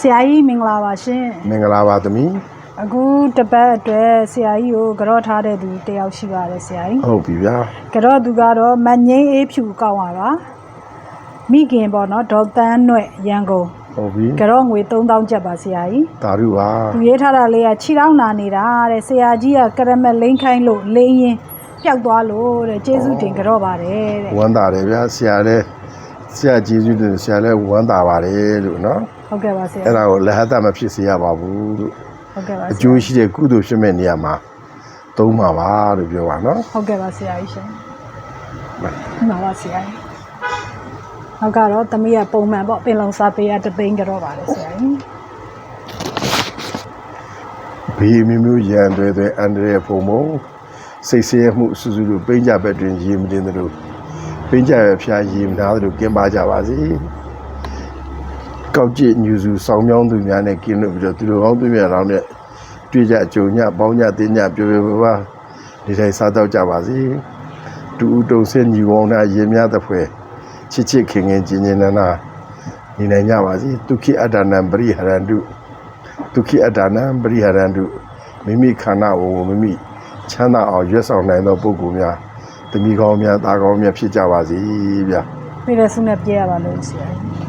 ဆရာကြီးမင်္ဂလာပါရှင်မင်္ဂလာပါသမီးအခုတပတ်အတွက်ဆရာကြီးကိုကြော့ထားတဲ့သူတယောက်ရှိပါတယ်ဆရာကြီးဟုတ်ပြီဗျာကြော့သူကတော့မငိမ့်အေးဖြူကောက်ပါပါမိခင်ပေါ့နော်ဒေါ်တန်းနွဲ့ရန်ကုန်ဟုတ်ပြီကြော့ငွေ3000ကျပ်ပါဆရာကြီးတာရုပါသူရေးထားတာလေးကခြိထောက်နာနေတာတဲ့ဆရာကြီးကကရမက်လိမ့်ခိုင်းလို့လိမ့်ရင်ပျောက်သွားလို့တဲ့ကျေးဇူးတင်ကြော့ပါတယ်တဲ့ဝမ်းသာတယ်ဗျာဆရာလည်းဆရာကျေးဇူးတင်ဆရာလည်းဝမ်းသာပါတယ်လို့နော် ဟုတ်ကဲ့ပါဆရာအဲ့ဒါကိုလက်ဟတ်တမဖြစ်စေရပါဘူးလို့ဟုတ်ကဲ့ပါအကျိုးရှိတဲ့ကုသိုလ်ဖြစ်မဲ့နေရာမှာသုံးပါပါလို့ပြောပါနော်ဟုတ်ကဲ့ပါဆရာကြီးရှင်မှန်ပါဆရာကြီးနောက်ကတော့သမီးကပုံမှန်ပေါ့ပင်လုံစားပေးရတသိန်းကြော့ပါတယ်ဆရာကြီးဘေးမျိုးမျိုးရန်တွေတွေအန္တရာယ်ဖုံမုံစိတ်ဆင်းရဲမှုအဆူဆူတို့ပိန်းကြဘက်တွင်ရေမတင်သလိုပိန်းကြရဖျားရေမနာသလိုကင်းပါကြပါစေ ကောက်ကျစ်ညူစုဆောင်းမြောင်းသူများနဲ့ကင်းလို့ပြီးတော့သူတို့ကောင်းသူများလောင်းနဲ့တွေ့ကြအကြုံညပေါင်းညတင်းညပြောပြောပါပါဒီတိုင်းစားတော့ကြပါစေတူဦးတုံဆင်းညီဝေါင်းနာရေများသဖွယ်ချစ်ချစ်ခင်ခင်ကျင်ကျင်နာနာနေနိုင်ကြပါစေဒုက္ခိအတ္တနံပရိဟရန္တုဒုက္ခိအတ္တနံပရိဟရန္တုမိမိခန္ဓာကိုမိမိချမ်းသာအောင်ရွတ်ဆောင်နိုင်သောပုဂ္ဂိုလ်များတမိကောင်းများသားကောင်းများဖြစ်ကြပါစေဗျာပြည့်တဲ့ဆုနဲ့ပြည့်ရပါလို့ဆရာကြီး